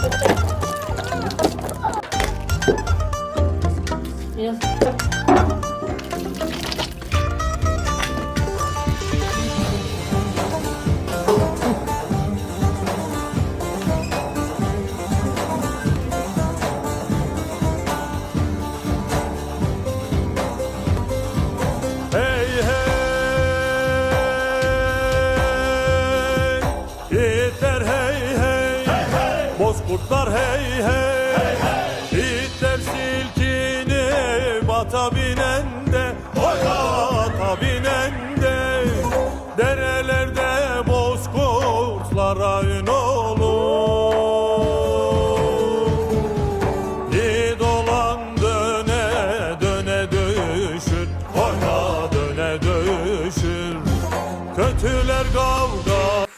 Hey hey. Yiğitler hey Kurtlar hey hey, hey, hey. Yiğitler silkinip ata binen de Ata binen de. Derelerde boz kurtlara ün olur. Yiğit olan döne döne düşür Oyna döne düşür Kötüler kavga